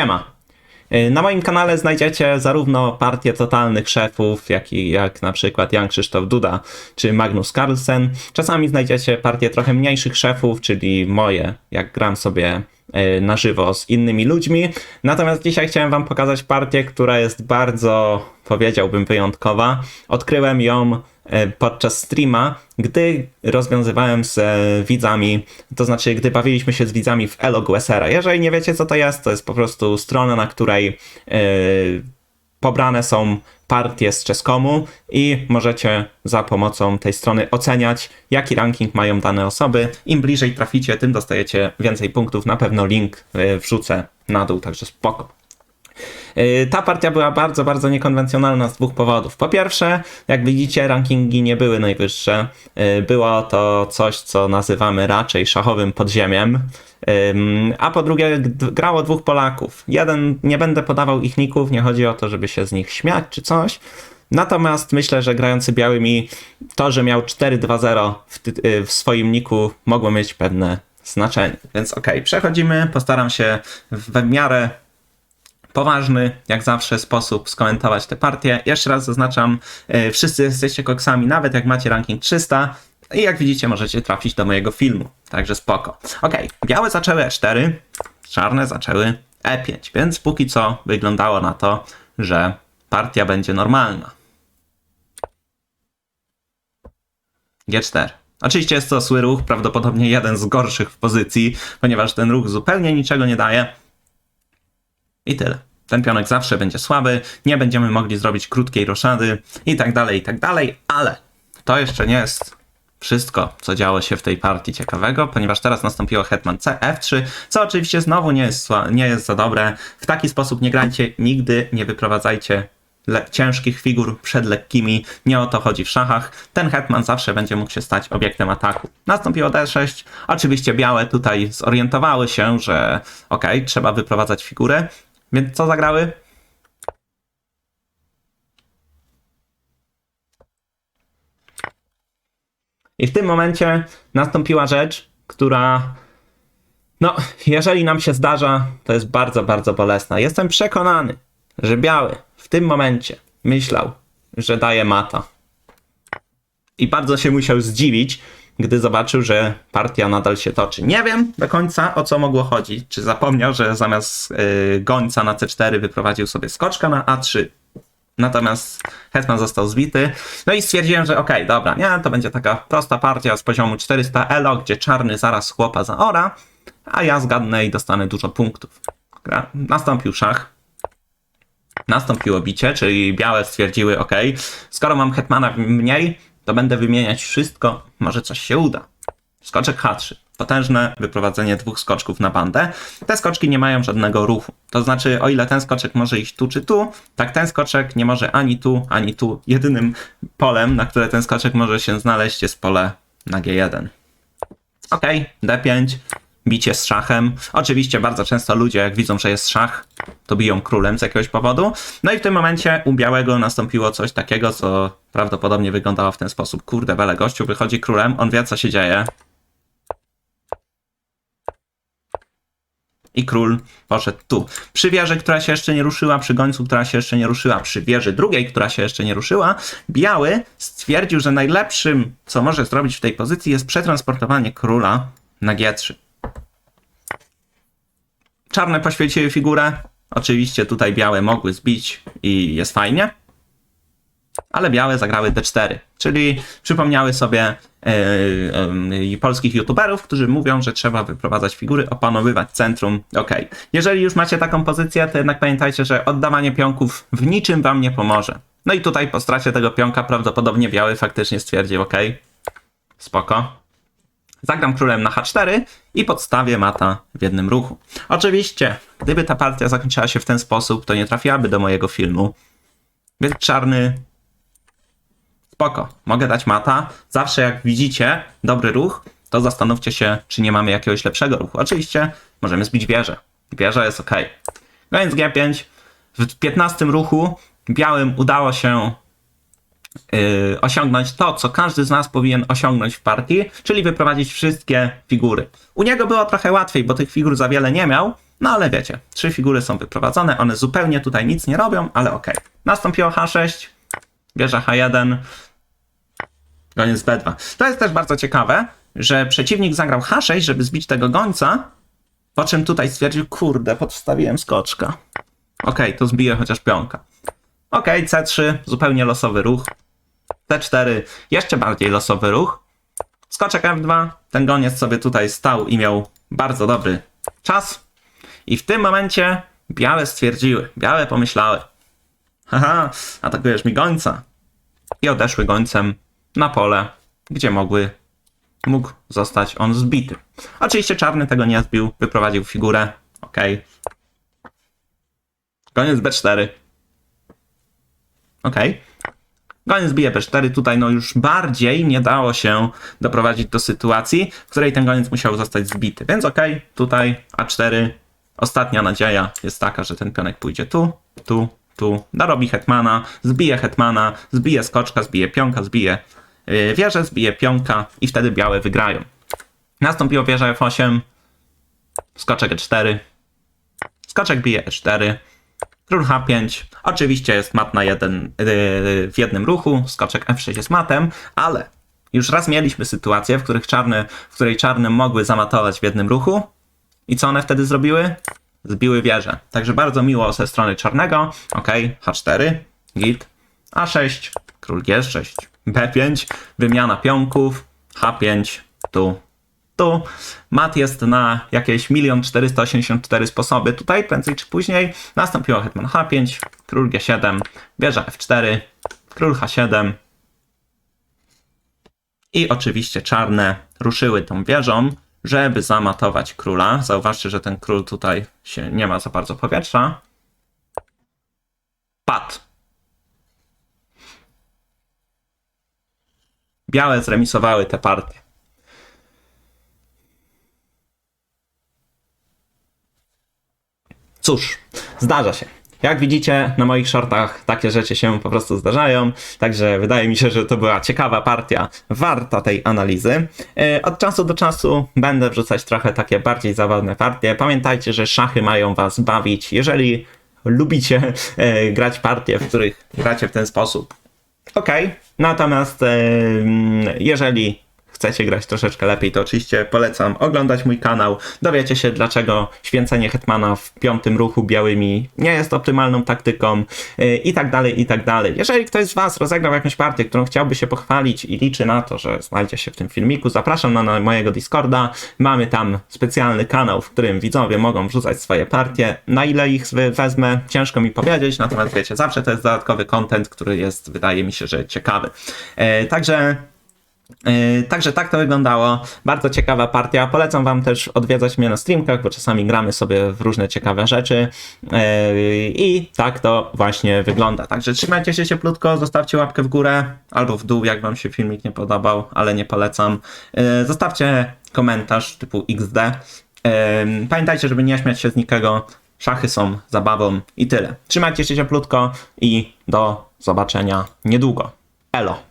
Siema. Y, Na moim kanale znajdziecie zarówno partie totalnych szefów, jak i jak na przykład Jan Krzysztof Duda czy Magnus Carlsen. Czasami znajdziecie partie trochę mniejszych szefów, czyli moje, jak gram sobie y, na żywo z innymi ludźmi. Natomiast dzisiaj chciałem wam pokazać partię, która jest bardzo, powiedziałbym, wyjątkowa. Odkryłem ją e, podczas streama, gdy rozwiązywałem z e, widzami, to znaczy gdy bawiliśmy się z widzami w Elo Guesera. Jeżeli nie wiecie co to jest, to jest po prostu strona, na której e, pobrane są partie z Czeskomu i możecie za pomocą tej strony oceniać, jaki ranking mają dane osoby. Im bliżej traficie, tym dostajecie więcej punktów. Na pewno link e, wrzucę na dół, także spoko. Yy, Ta partia była bardzo, bardzo niekonwencjonalna z dwóch powodów. Po pierwsze, jak widzicie, rankingi nie były najwyższe. Yy, Było to coś, co nazywamy raczej szachowym podziemiem. A po drugie, grało dwóch Polaków. Jeden, nie będę podawał ich ników, nie chodzi o to, żeby się z nich śmiać czy coś. Natomiast myślę, że grający białymi, to, że miał 4-2-0 w, yy, w swoim niku, mogło mieć pewne znaczenie. Więc okej, przechodzimy. Postaram się w miarę poważny, jak zawsze, sposób skomentować tę partię. Jeszcze raz zaznaczam, e, wszyscy jesteście koksami, nawet jak macie ranking 300 i jak widzicie możecie trafić do mojego filmu, także spoko. Ok, białe zaczęły E4, czarne zaczęły E5, więc póki co wyglądało na to, że partia będzie normalna. G4. Oczywiście jest to zły ruch, prawdopodobnie jeden z gorszych w pozycji, ponieważ ten ruch zupełnie niczego nie daje. I tyle. Ten pionek zawsze będzie słaby, nie będziemy mogli zrobić krótkiej roszady i tak dalej, i tak dalej, ale to jeszcze nie jest wszystko, co działo się w tej partii ciekawego, ponieważ teraz nastąpiło hetman C, F3, co oczywiście znowu nie jest, nie jest za dobre. W taki sposób nie grajcie, nigdy nie wyprowadzajcie ciężkich figur przed lekkimi, nie o to chodzi w szachach. Ten hetman zawsze będzie mógł się stać obiektem ataku. Nastąpiło D6, oczywiście białe tutaj zorientowały się, że okej, trzeba wyprowadzać figurę, więc co zagrały? I w tym momencie nastąpiła rzecz, która, no, jeżeli nam się zdarza, to jest bardzo, bardzo bolesna. Jestem przekonany, że biały w tym momencie myślał, że daje mata. I bardzo się musiał zdziwić, gdy zobaczył, że partia nadal się toczy. Nie wiem do końca o co mogło chodzić. Czy zapomniał, że zamiast yy, gońca na C4 wyprowadził sobie skoczka na A3. Natomiast Hetman został zbity. No i stwierdziłem, że okej, dobra, nie, to będzie taka prosta partia z poziomu 400 elo, gdzie czarny zaraz chłopa zaora, a ja zgadnę i dostanę dużo punktów. Nastąpił szach. Nastąpiło bicie, czyli białe stwierdziły, ok, skoro mam hetmana mniej, to będę wymieniać wszystko, może coś się uda. Skoczek H3. Potężne wyprowadzenie dwóch skoczków na bandę. Te skoczki nie mają żadnego ruchu. To znaczy, o ile ten skoczek może iść tu czy tu, tak ten skoczek nie może ani tu, ani tu. Jedynym polem, na które ten skoczek może się znaleźć, jest pole na G1. Ok, D5, bicie z szachem. Oczywiście bardzo często ludzie, jak widzą, że jest szach, to biją królem z jakiegoś powodu. No i w tym momencie u białego nastąpiło coś takiego, co prawdopodobnie wyglądało w ten sposób. Kurde, bele gościu wychodzi królem, on wie co się dzieje. I król poszedł tu. Przy wieży, która się jeszcze nie ruszyła, przy gońcu, która się jeszcze nie ruszyła, przy wieży drugiej, która się jeszcze nie ruszyła, biały stwierdził, że najlepszym, co może zrobić w tej pozycji, jest przetransportowanie króla na G3. Czarne poświeciły figurę. Oczywiście tutaj białe mogły zbić i jest fajnie. Ale białe zagrały D4, czyli przypomniały sobie yy, yy, polskich youtuberów, którzy mówią, że trzeba wyprowadzać figury, opanowywać centrum. Ok. Jeżeli już macie taką pozycję, to jednak pamiętajcie, że oddawanie pionków w niczym wam nie pomoże. No i tutaj po stracie tego pionka prawdopodobnie biały faktycznie stwierdził, ok, spoko, Zagram królem na H4 i podstawię mata w jednym ruchu. Oczywiście, gdyby ta partia zakończyła się w ten sposób, to nie trafiłaby do mojego filmu. Więc czarny. Spoko, mogę dać mata. Zawsze jak widzicie dobry ruch, to zastanówcie się, czy nie mamy jakiegoś lepszego ruchu. Oczywiście możemy zbić wieżę. Wieża jest ok. No więc G5. W 15 ruchu białym udało się yy, osiągnąć to, co każdy z nas powinien osiągnąć w partii, czyli wyprowadzić wszystkie figury. U niego było trochę łatwiej, bo tych figur za wiele nie miał, No ale wiecie, trzy figury są wyprowadzone, one zupełnie tutaj nic nie robią, ale okej. Nastąpiło H6, wieża H1, Goniec B2. To jest też bardzo ciekawe, że przeciwnik zagrał H6, żeby zbić tego gońca, po czym tutaj stwierdził, kurde, podstawiłem skoczka. Okej, to zbiję chociaż pionka. Okej, C3, zupełnie losowy ruch. C4, jeszcze bardziej losowy ruch. Skoczek F2, ten goniec sobie tutaj stał i miał bardzo dobry czas. I w tym momencie białe stwierdziły, białe pomyślały, haha, atakujesz mi gońca. I odeszły gońcem na pole, gdzie mogły, mógł zostać on zbity. Oczywiście czarny tego nie zbił, wyprowadził figurę, ok. Goniec B4. Ok. Goniec bije B4, tutaj no już bardziej nie dało się doprowadzić do sytuacji, w której ten goniec musiał zostać zbity. Więc ok, tutaj A4. Ostatnia nadzieja jest taka, że ten pionek pójdzie tu, tu, tu, dorobi hetmana, zbije hetmana, zbije skoczka, zbije pionka, zbije yy, wieżę, zbije pionka i wtedy białe wygrają. Nastąpiło wieża F8, skoczek E4, skoczek bije E4, król H5, oczywiście jest mat na jeden, yy, w jednym ruchu, skoczek F6 jest matem, ale już raz mieliśmy sytuację, w, których czarne, w której czarne mogły zamatować w jednym ruchu i co one wtedy zrobiły? Zbiły wieżę. Także bardzo miło ze strony czarnego. Ok, H4, git, A6, król G6, B5, wymiana pionków, H5, tu, tu. Mat jest na jakieś 1 484 sposoby. Tutaj prędzej czy później nastąpiło hetman H5, król G7, wieża F4, król H7 i oczywiście czarne ruszyły tą wieżą, żeby zamatować króla. Zauważcie, że ten król tutaj się nie ma za bardzo powietrza. Padł. Białe zremisowały te partie. Cóż, zdarza się. Jak widzicie, na moich shortach takie rzeczy się po prostu zdarzają, także wydaje mi się, że to była ciekawa partia, warta tej analizy. E, Od czasu do czasu będę wrzucać trochę takie bardziej zabawne partie. Pamiętajcie, że szachy mają was bawić. Jeżeli lubicie e, grać partie, w których gracie w ten sposób, okej. Natomiast jeżeli chcecie grać troszeczkę lepiej, to oczywiście polecam oglądać mój kanał. Dowiecie się, dlaczego święcenie Hetmana w piątym ruchu białymi nie jest optymalną taktyką yy, i tak dalej, i tak dalej. Jeżeli ktoś z Was rozegrał jakąś partię, którą chciałby się pochwalić i liczy na to, że znajdzie się w tym filmiku, zapraszam na, na mojego Discorda. Mamy tam specjalny kanał, w którym widzowie mogą wrzucać swoje partie. Na ile ich wezmę, ciężko mi powiedzieć, natomiast wiecie, zawsze to jest dodatkowy content, który jest, wydaje mi się, że ciekawy. Yy, także Także tak to wyglądało. Bardzo ciekawa partia. Polecam Wam też odwiedzać mnie na streamkach, bo czasami gramy sobie w różne ciekawe rzeczy. Yy, I tak to właśnie wygląda. Także trzymajcie się cieplutko, zostawcie łapkę w górę albo w dół, jak Wam się filmik nie podobał, ale nie polecam. Yy, Zostawcie komentarz typu XD. Yy, Pamiętajcie, żeby nie śmiać się z nikogo. Szachy są zabawą i tyle. Trzymajcie się cieplutko i do zobaczenia niedługo. Elo.